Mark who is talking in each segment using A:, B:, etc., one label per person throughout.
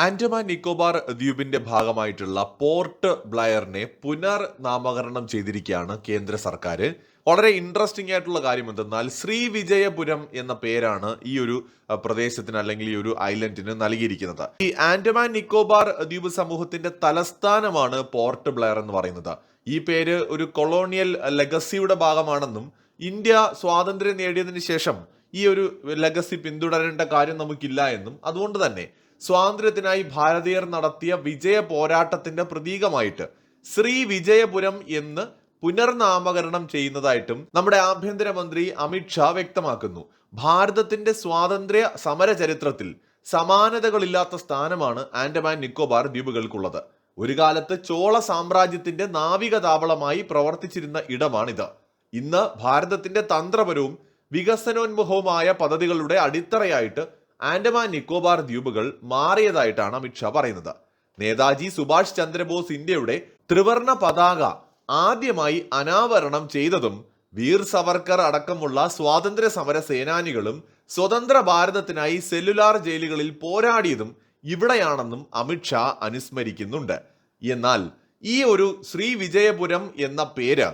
A: ആൻഡമാൻ നിക്കോബാർ ദ്വീപിന്റെ ഭാഗമായിട്ടുള്ള പോർട്ട് ബ്ലയറിനെ പുനർനാമകരണം ചെയ്തിരിക്കുകയാണ് കേന്ദ്ര സർക്കാർ വളരെ ഇൻട്രസ്റ്റിംഗ് ആയിട്ടുള്ള കാര്യം എന്തെന്നാൽ ശ്രീ വിജയപുരം എന്ന പേരാണ് ഈ ഒരു പ്രദേശത്തിന് അല്ലെങ്കിൽ ഈ ഒരു ഐലൻഡിന് നൽകിയിരിക്കുന്നത്. ഈ ആൻഡമാൻ നിക്കോബാർ ദ്വീപ് സമൂഹത്തിന്റെ തലസ്ഥാനമാണ് പോർട്ട് ബ്ലയർ എന്ന് പറയുന്നത്. ഈ പേര് ഒരു കൊളോണിയൽ ലെഗസിയുടെ ഭാഗമാണെന്നും ഇന്ത്യ സ്വാതന്ത്ര്യം നേടിയതിനു ശേഷം ഈ ഒരു ലെഗസി പിന്തുടരേണ്ട കാര്യം നമുക്കില്ല എന്നും അതുകൊണ്ട് തന്നെ സ്വാതന്ത്ര്യത്തിനായി ഭാരതീയർ നടത്തിയ വിജയ പോരാട്ടത്തിന്റെ പ്രതീകമായിട്ട് ശ്രീ വിജയപുരം എന്ന് പുനർനാമകരണം ചെയ്യുന്നതായിട്ടും നമ്മുടെ ആഭ്യന്തരമന്ത്രി അമിത്ഷാ വ്യക്തമാക്കുന്നു. ഭാരതത്തിന്റെ സ്വാതന്ത്ര്യ സമര ചരിത്രത്തിൽ സമാനതകളില്ലാത്ത സ്ഥാനമാണ് ആൻഡമാൻ നിക്കോബാർ ദ്വീപുകൾക്കുള്ളത്. ഒരു കാലത്ത് ചോള സാമ്രാജ്യത്തിന്റെ നാവിക താവളമായി പ്രവർത്തിച്ചിരുന്ന ഇടമാണിത്. ഇന്ന് ഭാരതത്തിന്റെ തന്ത്രപരവും വികസനോന്മുഖവുമായ പദ്ധതികളുടെ അടിത്തറയായിട്ട് ആൻഡമാൻ നിക്കോബാർ ദ്വീപുകൾ മാറിയതായിട്ടാണ് അമിത്ഷാ പറയുന്നത്. നേതാജി സുഭാഷ് ചന്ദ്രബോസ് ഇന്ത്യയുടെ ത്രിവർണ പതാക ആദ്യമായി അനാവരണം ചെയ്തതും വീർ സവർക്കർ അടക്കമുള്ള സ്വാതന്ത്ര്യ സമര സേനാനികളും സ്വതന്ത്ര ഭാരതത്തിനായി സെല്ലുലാർ ജയിലുകളിൽ പോരാടിയതും ഇവിടെയാണെന്നും അമിത്ഷാ അനുസ്മരിക്കുന്നുണ്ട്. എന്നാൽ ഈ ഒരു ശ്രീ വിജയപുരം എന്ന പേര്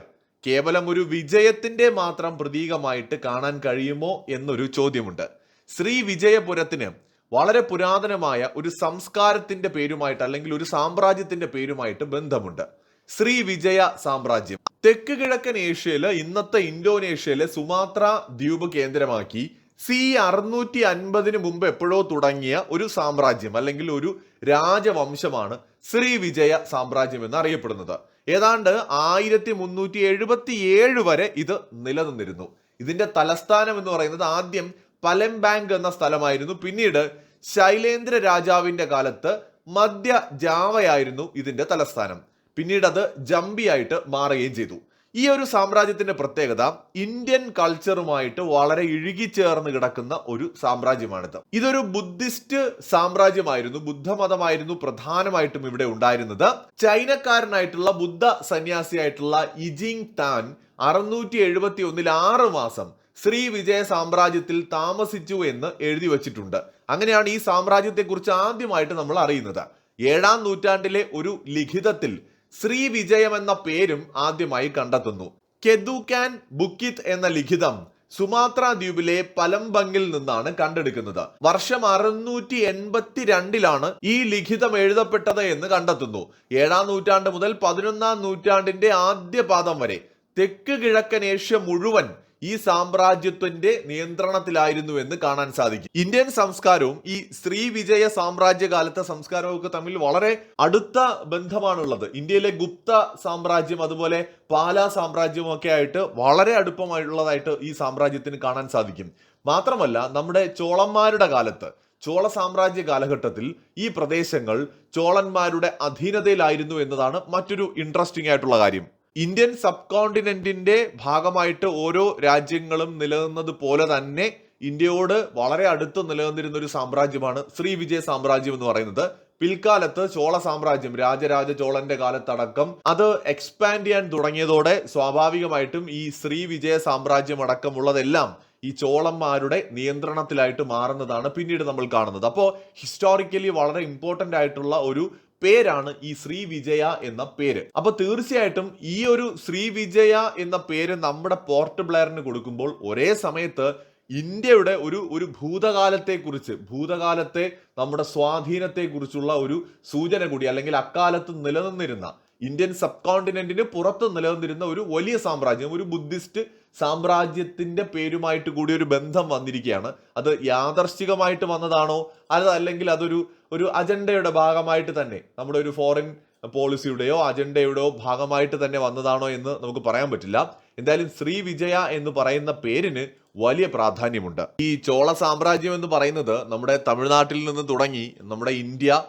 A: കേവലം ഒരു വിജയത്തിന്റെ മാത്രം പ്രതീകമായിട്ട് കാണാൻ കഴിയുമോ എന്നൊരു ചോദ്യമുണ്ട്. ശ്രീ വിജയപുരത്തിന് വളരെ പുരാതനമായ ഒരു സംസ്കാരത്തിന്റെ പേരുമായിട്ട് അല്ലെങ്കിൽ ഒരു സാമ്രാജ്യത്തിന്റെ പേരുമായിട്ട് ബന്ധമുണ്ട്. ശ്രീ വിജയ സാമ്രാജ്യം. തെക്ക് കിഴക്കൻ ഏഷ്യയിലെ ഇന്നത്തെ ഇന്തോനേഷ്യയിലെ സുമാത്ര ദ്വീപ് കേന്ദ്രമാക്കി സി അറുന്നൂറ്റി അൻപതിന് മുമ്പ് എപ്പോഴോ തുടങ്ങിയ ഒരു സാമ്രാജ്യം അല്ലെങ്കിൽ ഒരു രാജവംശമാണ് ശ്രീ വിജയ സാമ്രാജ്യം എന്ന് അറിയപ്പെടുന്നത്. ഏതാണ്ട് ആയിരത്തി മുന്നൂറ്റി എഴുപത്തി ഏഴ് വരെ ഇത് നിലനിന്നിരുന്നു. ഇതിന്റെ തലസ്ഥാനം എന്ന് പറയുന്നത് ആദ്യം പലംബാങ്ക് എന്ന സ്ഥലമായിരുന്നു. പിന്നീട് ശൈലേന്ദ്ര രാജാവിന്റെ കാലത്ത് മധ്യ ജാവയായിരുന്നു ഇതിന്റെ തലസ്ഥാനം. പിന്നീട് അത് ജംബിയായിട്ട് മാറുകയും ചെയ്തു. ഈ ഒരു സാമ്രാജ്യത്തിന്റെ പ്രത്യേകത ഇന്ത്യൻ കൾച്ചറുമായിട്ട് വളരെ ഇഴുകിച്ചേർന്ന് കിടക്കുന്ന ഒരു സാമ്രാജ്യമാണിത്. ഇതൊരു ബുദ്ധിസ്റ്റ് സാമ്രാജ്യമായിരുന്നു. ബുദ്ധമതമായിരുന്നു പ്രധാനമായിട്ടും ഇവിടെ ഉണ്ടായിരുന്നത്. ചൈനക്കാരനായിട്ടുള്ള ബുദ്ധ സന്യാസിയായിട്ടുള്ള ഇജിങ് താൻ അറുന്നൂറ്റി എഴുപത്തി ഒന്നിൽ ആറ് മാസം ശ്രീ വിജയ സാമ്രാജ്യത്തിൽ താമസിച്ചു എന്ന് എഴുതി വച്ചിട്ടുണ്ട്. അങ്ങനെയാണ് ഈ സാമ്രാജ്യത്തെക്കുറിച്ച് ആദ്യമായിട്ട് നമ്മൾ അറിയുന്നത്. ഏഴാം നൂറ്റാണ്ടിലെ ഒരു ലിഖിതത്തിൽ ശ്രീ വിജയം എന്ന പേരും ആദ്യമായി കണ്ടെത്തുന്നു. കെദുക്കാൻ ബുക്കിത് എന്ന ലിഖിതം സുമാത്ര ദ്വീപിലെ പലംബങ്ങിൽ നിന്നാണ് കണ്ടെടുക്കുന്നത്. വർഷം അറുന്നൂറ്റി എൺപത്തി രണ്ടിലാണ് ഈ ലിഖിതം എഴുതപ്പെട്ടത് എന്ന് കണ്ടെത്തുന്നു. ഏഴാം നൂറ്റാണ്ട് മുതൽ പതിനൊന്നാം നൂറ്റാണ്ടിന്റെ ആദ്യ പാദം വരെ തെക്ക് കിഴക്കൻ ഏഷ്യ മുഴുവൻ ഈ സാമ്രാജ്യത്തിന്റെ നിയന്ത്രണത്തിലായിരുന്നു എന്ന് കാണാൻ സാധിക്കും. ഇന്ത്യൻ സംസ്കാരവും ഈ ശ്രീ വിജയ സാമ്രാജ്യ കാലത്തെ സംസ്കാരവും ഒക്കെ തമ്മിൽ വളരെ അടുത്ത ബന്ധമാണുള്ളത്. ഇന്ത്യയിലെ ഗുപ്ത സാമ്രാജ്യം അതുപോലെ പാല സാമ്രാജ്യവും ഒക്കെ ആയിട്ട് വളരെ അടുപ്പമായിട്ടുള്ളതായിട്ട് ഈ സാമ്രാജ്യത്തിന് കാണാൻ സാധിക്കും. മാത്രമല്ല നമ്മുടെ ചോളന്മാരുടെ കാലത്ത് ചോള സാമ്രാജ്യ കാലഘട്ടത്തിൽ ഈ പ്രദേശങ്ങൾ ചോളന്മാരുടെ അധീനതയിലായിരുന്നു എന്നതാണ് മറ്റൊരു ഇൻട്രസ്റ്റിംഗ് ആയിട്ടുള്ള കാര്യം. ഇന്ത്യൻ സബ് കോണ്ടിനെന്റിന്റെ ഭാഗമായിട്ട് ഓരോ രാജ്യങ്ങളും നിലനിന്നത് പോലെ തന്നെ ഇന്ത്യയോട് വളരെ അടുത്ത് നിലനിന്നിരുന്ന ഒരു സാമ്രാജ്യമാണ് ശ്രീ വിജയ സാമ്രാജ്യം എന്ന് പറയുന്നത്. പിൽക്കാലത്ത് ചോള സാമ്രാജ്യം രാജരാജ ചോളന്റെ കാലത്തടക്കം അത് എക്സ്പാൻഡ് ചെയ്യാൻ തുടങ്ങിയതോടെ സ്വാഭാവികമായിട്ടും ഈ ശ്രീ വിജയ സാമ്രാജ്യം അടക്കമുള്ളതെല്ലാം ഈ ചോളന്മാരുടെ നിയന്ത്രണത്തിലായിട്ട് മാറുന്നതാണ് പിന്നീട് നമ്മൾ കാണുന്നത്. അപ്പോൾ ഹിസ്റ്റോറിക്കലി വളരെ ഇമ്പോർട്ടന്റ് ആയിട്ടുള്ള ഒരു പേരാണ് ഈ ശ്രീ വിജയ എന്ന പേര്. അപ്പൊ തീർച്ചയായിട്ടും ഈ ഒരു ശ്രീ വിജയ എന്ന പേര് നമ്മുടെ പോർട്ട് ബ്ലെയറിന് കൊടുക്കുമ്പോൾ ഒരേ സമയത്ത് ഇന്ത്യയുടെ ഒരു ഒരു ഭൂതകാലത്തെ കുറിച്ച് ഭൂതകാലത്തെ നമ്മുടെ സ്വാധീനത്തെ കുറിച്ചുള്ള ഒരു സൂചന കൂടി അല്ലെങ്കിൽ അക്കാലത്ത് നിലനിന്നിരുന്ന ഇന്ത്യൻ സബ് കോണ്ടിനെന്റിന് പുറത്ത് നിലനിന്നിരുന്ന ഒരു വലിയ സാമ്രാജ്യം ഒരു ബുദ്ധിസ്റ്റ് സാമ്രാജ്യത്തിന്റെ പേരുമായിട്ട് കൂടി ഒരു ബന്ധം വന്നിരിക്കുകയാണ്. അത് യാദർശികമായിട്ട് വന്നതാണോ? അത് അല്ലെങ്കിൽ അതൊരു ഒരു അജണ്ടയുടെ ഭാഗമായിട്ട് തന്നെ നമ്മുടെ ഒരു ഫോറിൻ പോളിസിയുടെയോ അജണ്ടയുടെയോ ഭാഗമായിട്ട് തന്നെ വന്നതാണോ എന്ന് നമുക്ക് പറയാൻ പറ്റില്ല. എന്തായാലും ശ്രീ വിജയ എന്ന് പറയുന്ന പേരിന് വലിയ പ്രാധാന്യമുണ്ട്. ഈ ചോള സാമ്രാജ്യം എന്ന് പറയുന്നത് നമ്മുടെ തമിഴ്നാട്ടിൽ നിന്ന് തുടങ്ങി നമ്മുടെ India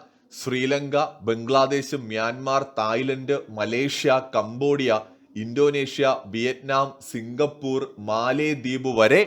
A: Sri Lanka Bangladesh Myanmar Thailand Malaysia Cambodia Indonesia Vietnam Singapore മാലേ ദ്വീപ് വരെ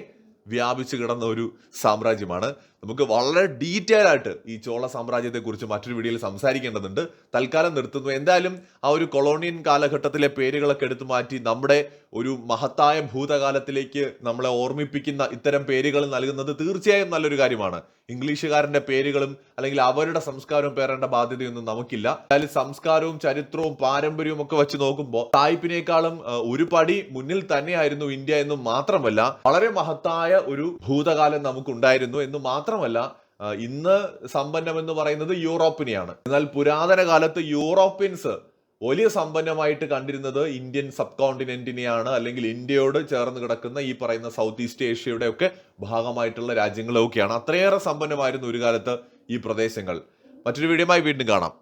A: വ്യാപിച്ചു കിടന്ന ഒരു സാമ്രാജ്യമാണ്. നമുക്ക് വളരെ ഡീറ്റെയിൽ ആയിട്ട് ഈ ചോള സാമ്രാജ്യത്തെക്കുറിച്ച് മറ്റൊരു വീഡിയോയിൽ സംസാരിക്കേണ്ടതുണ്ട്. തൽക്കാലം നിർത്തുന്നു. എന്തായാലും ആ ഒരു കൊളോണിയൻ കാലഘട്ടത്തിലെ പേരുകളൊക്കെ എടുത്തു മാറ്റി നമ്മുടെ ഒരു മഹത്തായ ഭൂതകാലത്തിലേക്ക് നമ്മളെ ഓർമ്മിപ്പിക്കുന്ന ഇത്തരം പേരുകൾ നൽകുന്നത് തീർച്ചയായും നല്ലൊരു കാര്യമാണ്. ഇംഗ്ലീഷുകാരന്റെ പേരുകളും അല്ലെങ്കിൽ അവരുടെ സംസ്കാരവും പേരേണ്ട ബാധ്യതയൊന്നും നമുക്കില്ല. എന്തായാലും സംസ്കാരവും ചരിത്രവും പാരമ്പര്യവും ഒക്കെ വെച്ച് നോക്കുമ്പോൾ സായിപ്പിനേക്കാളും ആ, ഒരു പടി മുന്നിൽ തന്നെയായിരുന്നു ഇന്ത്യ എന്ന് മാത്രമല്ല വളരെ മഹത്തായ ഒരു ഭൂതകാലം നമുക്കുണ്ടായിരുന്നു എന്ന് മാത്രമല്ല ഇന്ന് സമ്പന്നം എന്ന് പറയുന്നത് യൂറോപ്പിനെയാണ്. എന്നാൽ പുരാതന കാലത്ത് യൂറോപ്യൻസ് വലിയ സമ്പന്നമായിട്ട് കണ്ടിരുന്നത് ഇന്ത്യൻ സബ് കോണ്ടിനെന്റിനെയാണ് അല്ലെങ്കിൽ ഇന്ത്യയോട് ചേർന്ന് കിടക്കുന്ന ഈ പറയുന്ന സൗത്ത് ഈസ്റ്റ് ഏഷ്യയുടെ ഒക്കെ ഭാഗമായിട്ടുള്ള രാജ്യങ്ങളൊക്കെയാണ്. അത്രയേറെ സമ്പന്നമായിരുന്നു ഒരു കാലത്ത് ഈ പ്രദേശങ്ങൾ. മറ്റൊരു വീഡിയോയുമായി വീണ്ടും കാണാം.